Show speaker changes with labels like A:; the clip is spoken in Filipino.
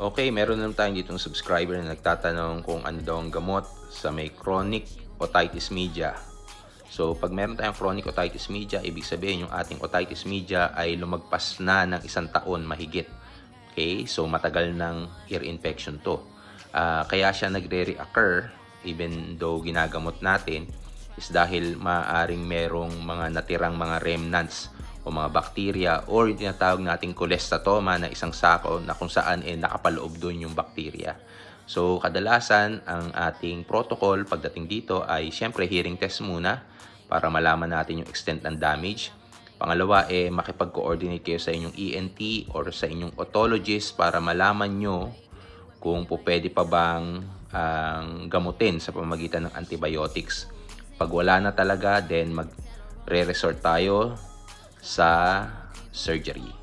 A: Okay, meron naman tayong ditong subscriber na nagtatanong kung ano daw ang gamot sa may chronic otitis media. So, pag meron tayong chronic otitis media, ibig sabihin yung ating otitis media ay lumagpas na ng isang taon mahigit. Okay? So, matagal ng ear infection to. Ah, kaya siya nagre-reoccur even though ginagamot natin is dahil maaring merong mga natirang mga remnants o mga bakterya or yung tinatawag nating cholestatoma na isang sako na kung saan eh nakapaloob doon yung bakterya. So kadalasan ang ating protocol pagdating dito ay syempre hearing test muna para malaman natin yung extent ng damage. Pangalawa eh makipag-coordinate kayo sa inyong ENT or sa inyong otologist para malaman nyo kung po pwede pa bang ang gamutin sa pamagitan ng antibiotics. Pag wala na talaga, then mag re-resort tayo sa surgery.